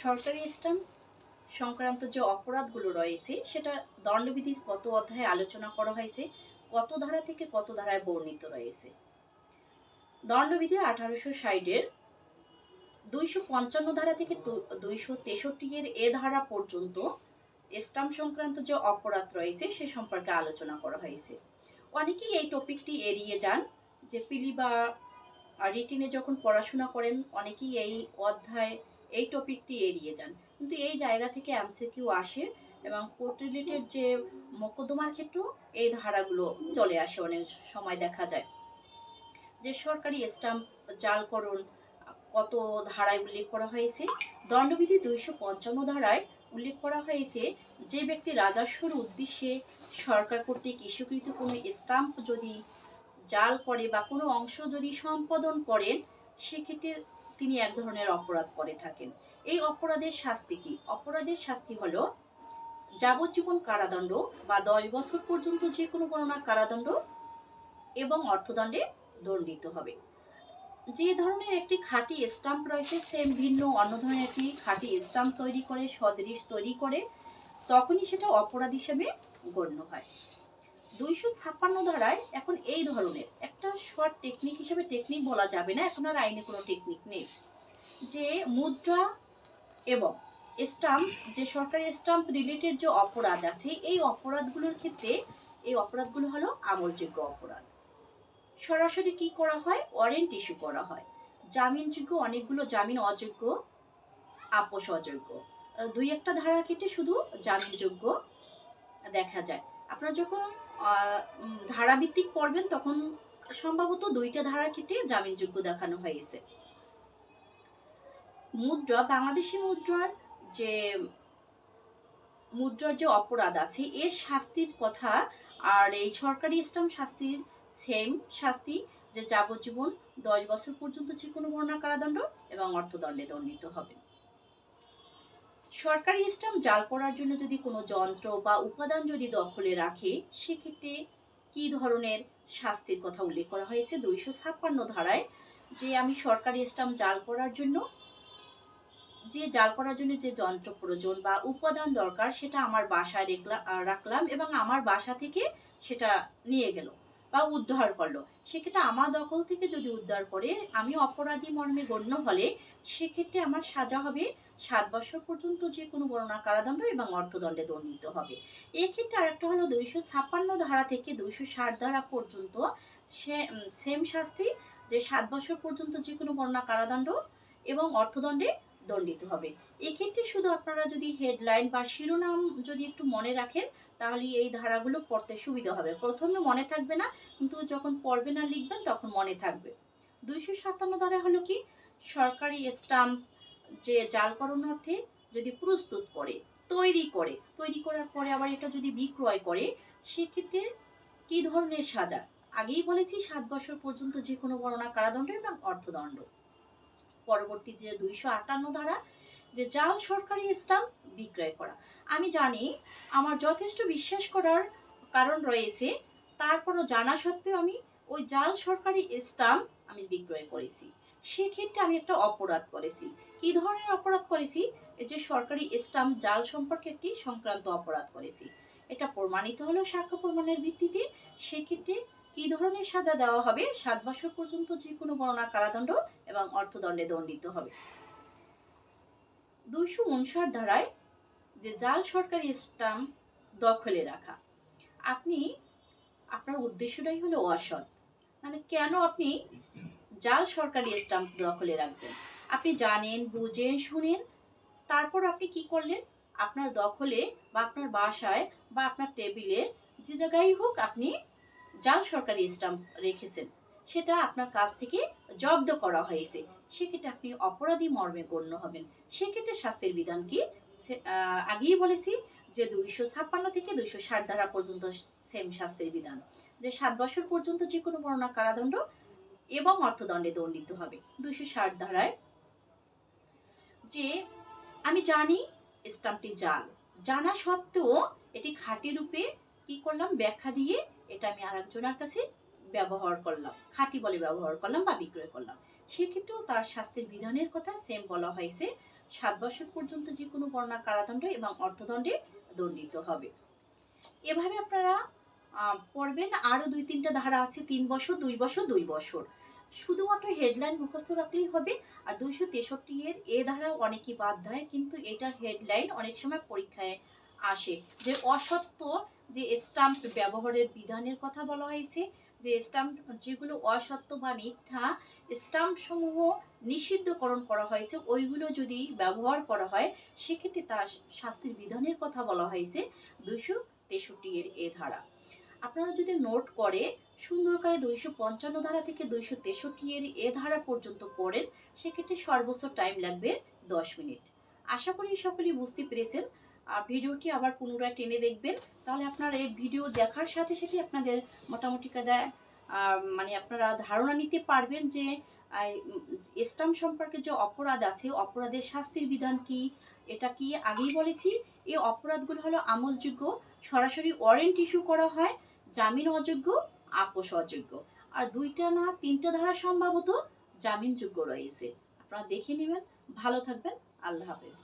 সরকারি স্ট্যাম্প সংক্রান্ত যে অপরাধগুলো রয়েছে, সেটা দণ্ডবিধির কত অধ্যায়ে আলোচনা করা হয়েছে, কত ধারা থেকে কত ধারায় বর্ণিত রয়েছে? দণ্ডবিধি আঠারোশো ষাটের দুইশো পঞ্চান্ন ধারা থেকে দুইশো তেষট্টি এর এ ধারা পর্যন্ত স্ট্যাম্প সংক্রান্ত যে অপরাধ রয়েছে, সে সম্পর্কে আলোচনা করা হয়েছে। অনেকেই এই টপিকটি এড়িয়ে যান, যে পিলি বা রিটিনে যখন পড়াশোনা করেন, অনেকেই এই অধ্যায় এই টপিকটি এড়িয়ে যান। কিন্তু এই জায়গা থেকে এমসিকিউ আসে এবং কোর্ট রিলেটেড যে মোকদ্দমার ক্ষেত্রেও এই ধারাগুলো চলে আসে, অনেক সময় দেখা যায়। যে সরকারি স্ট্যাম্প জালকরণ, কত ধারায় উল্লেখ করা হয়েছে, দণ্ডবিধি দুইশো পঞ্চান্ন ধারায় উল্লেখ করা হয়েছে যে ব্যক্তি রাজস্বর উদ্দেশ্যে সরকার কর্তৃক ইস্যুকৃত কোনো স্ট্যাম্প যদি জাল করে বা কোনো অংশ যদি সম্পাদন করেন, সেক্ষেত্রে তিনি এক ধরনের অপরাধ করে থাকেন। এই অপরাধের শাস্তি কি? অপরাধের শাস্তি হলো যাবজ্জীবন কারাদণ্ড বা দশ বছর পর্যন্ত যে কোনো গণনার কারাদণ্ড এবং অর্থদণ্ডে দণ্ডিত হবে। যে ধরনের একটি খাঁটি স্টাম্প রয়েছে সেম ভিন্ন অন্য ধরনের একটি খাঁটি স্টাম্প তৈরি করে, সদৃশ তৈরি করে, তখনই সেটা অপরাধ হিসেবে গণ্য হয়। দুইশো ছাপ্পান্ন ধারায় এখন এই ধরনের একটা শর্ট টেকনিক হিসেবে টেকনিক বলা যাবে না, এখন আর আইনে কোনো টেকনিক নেই। যে মুদ্রা এবং স্টাম্প যে সরকারি স্টাম্প রিলেটেড যে অপরাধ আছে, এই অপরাধগুলোর ক্ষেত্রে এই অপরাধগুলো হলো আমলযোগ্য অপরাধ। সরাসরি কি করা হয়? ওয়ারেন্ট ইস্যু করা হয়। জামিনযোগ্য অনেকগুলো জামিন অযোগ্য, আপোষ অযোগ্য। দুই একটা ধারার ক্ষেত্রে শুধু জামিনযোগ্য দেখা যায়। আপনারা যখন ধারাভিত্তিক পড়বেন তখন সম্ভবত দুইটা ধারার ক্ষেত্রে জামিনযোগ্য দেখানো হয়েছে। মুদ্রা, বাংলাদেশি মুদ্রার যে মুদ্রার যে অপরাধ আছে এর শাস্তির কথা আর এই সরকারি স্টাম্প শাস্তির সেম শাস্তি যে যাবজ্জীবন দশ বছর পর্যন্ত যে কোনো বর্ণনা কারাদণ্ড এবং অর্থদণ্ডে দণ্ডিত হবে। সরকারি স্টাম্প জাল করার জন্য যদি কোনো যন্ত্র বা উপাদান যদি দখলে রাখে, সেক্ষেত্রে কী ধরনের শাস্তির কথা উল্লেখ করা হয়েছে? দুইশো ছাপ্পান্ন ধারায় যে আমি সরকারি স্টাম্প জাল করার জন্য, যে জাল করার জন্য যে যন্ত্র প্রয়োজন বা উপাদান দরকার, সেটা আমার বাসায় রেখলা- রাখলাম এবং আমার বাসা থেকে সেটা নিয়ে গেল। বা উদ্ধার করল। সেক্ষেত্রে আমার দখল থেকে যদি উদ্ধার করে, আমি অপরাধী মর্মে গণ্য হলে, সেক্ষেত্রে আমার সাজা হবে সাত বছর পর্যন্ত যে কোনো বর্ণনা কারাদণ্ড এবং অর্থদণ্ডে দণ্ডিত হবে। এক্ষেত্রে আরেকটা হলো দুইশো ছাপ্পান্ন ধারা থেকে দুইশো ষাট ধারা পর্যন্ত সে সেম শাস্তি যে সাত বছর পর্যন্ত যে কোনো বর্ণনা কারাদণ্ড এবং অর্থদণ্ডে দণ্ডিত হবে। এক্ষেত্রে শুধু আপনারা যদি হেডলাইন বা শিরোনাম যদি একটু মনে রাখেন, তাহলে এই ধারাগুলো পড়তে সুবিধা হবে। প্রথমে মনে থাকবে না, কিন্তু যখন পড়বেন আর লিখবেন তখন মনে থাকবে। দুইশো সাতান্ন ধারা হলো কি? সরকারি স্টাম্প যে জালকরণ অর্থে যদি প্রস্তুত করে, তৈরি করে, তৈরি করার পরে আবার এটা যদি বিক্রয় করে, সেক্ষেত্রে কি ধরনের সাজা? আগেই বলেছি, সাত বছর পর্যন্ত যে কোনো বর্ণনা কারাদণ্ড এবং অর্থদণ্ড। পরবর্তী যে দুইশো আটান্ন ধারা, যে জাল সরকারি স্টাম্প বিক্রয় করা। আমি জানি আমার যথেষ্ট বিশ্বাস করার কারণ রয়েছে তারপরও জানা সত্ত্বেও আমি ওই জাল সরকারি স্টাম্প আমি বিক্রয় করেছি। সেক্ষেত্রে আমি একটা অপরাধ করেছি। কি ধরনের অপরাধ করেছি? যে সরকারি স্টাম্প জাল সম্পর্কে একটি সংক্রান্ত অপরাধ করেছি। এটা প্রমাণিত হলো সাক্ষ্য প্রমাণের ভিত্তিতে, সেক্ষেত্রে কি ধরনের সাজা দেওয়া হবে? সাত বছর পর্যন্ত যে কোনো গণনা কারাদণ্ড এবং অর্থদণ্ডে দণ্ডিত হবে। দুইশো উনষাট ধারায় যে জাল সরকারি স্টাম্প দখলে রাখা, আপনি, আপনার উদ্দেশ্যটাই হলো অসৎ। মানে কেন আপনি জাল সরকারি স্টাম্প দখলে রাখবেন? আপনি জানেন, বুঝেন, শুনেন, তারপর আপনি কি করলেন? আপনার দখলে বা আপনার বাসায় বা আপনার টেবিলে যে জায়গায় হোক আপনি জাল সরকারি স্টাম্প রেখেছেন। সেটা আপনার কাছ থেকে জব্দ করা হয়েছে। সেক্ষেত্রে আপনি অপরাধী মর্মে গণ্য হবেন। সেক্ষেত্রে শাস্তির বিধান কি? আগেই বলেছি যে দুইশো ছাপ্পান্ন থেকে দুইশো ষাট ধারা পর্যন্ত সেম শাস্তির বিধান। যে সাত বছর পর্যন্ত যে কোনো বর্ণনা কারাদণ্ড এবং অর্থদণ্ডে দণ্ডিত হবে। দুইশো ষাট ধারায় যে আমি জানি স্টাম্পটি জাল। জানা সত্ত্বেও এটি খাঁটি রূপে কি করলাম? ব্যাখ্যা দিয়ে এটা আমি আরেকজনের কাছে ব্যবহার করলাম, খাঁটি বলে ব্যবহার করলাম বা বিক্রয় করলাম। সেক্ষেত্রেও তার শাস্তির বিধানের কথা সেম বলা হয়েছে। সাত বছর পর্যন্ত যে কোনো বর্ণা কারাদণ্ড এবং অর্থদণ্ডে দণ্ডিত হবে। এভাবে আপনারা পড়বেন, আরও দুই তিনটা ধারা আছে, তিন বছর, দুই বছর দুই বছর। শুধুমাত্র হেডলাইন মুখস্থ রাখলেই হবে, আর দুইশো তেষট্টি এর এ ধারা অনেকেই বাদ দেয়, কিন্তু এটার হেডলাইন অনেক সময় পরীক্ষায় আসে যে অসত্য যে স্টাম্প ব্যবহারের বিধানের কথা বলা হয়েছে, যে স্টাম্প যেগুলো অসত্য বা মিথ্যা স্টাম্প সমূহ নিষিদ্ধকরণ করা হয়েছে, ওইগুলো যদি ব্যবহার করা হয়, সেক্ষেত্রে তার শাস্তির বিধানের কথা বলা হয়েছে দুইশো তেষট্টি এর এ ধারা। আপনারা যদি নোট করে সুন্দর করে দুইশো পঞ্চান্ন ধারা থেকে দুইশো তেষট্টি এর এ ধারা পর্যন্ত পড়েন, সেক্ষেত্রে সর্বোচ্চ টাইম লাগবে দশ মিনিট। আশা করি সকলেই বুঝতে পেরেছেন। আর ভিডিওটি আবার পুনরায় টেনে দেখবেন। তাহলে আপনার এই ভিডিও দেখার সাথে সাথে আপনাদের মোটামুটি কাদায় মানে আপনারা ধারণা নিতে পারবেন যে স্টাম্প সম্পর্কে যে অপরাধ আছে, অপরাধের শাস্তির বিধান কি? এটা কি আগেই বলেছি? এই অপরাধগুলো হলো আমলযোগ্য, সরাসরি ওয়ারেন্ট ইস্যু করা হয়, জামিন অযোগ্য, আপোষ অযোগ্য। আর দুইটা না তিনটা ধারা সম্ভবত জামিনযোগ্য রয়েছে। আপনারা দেখে নেবেন। ভালো থাকবেন। আল্লাহ হাফেজ।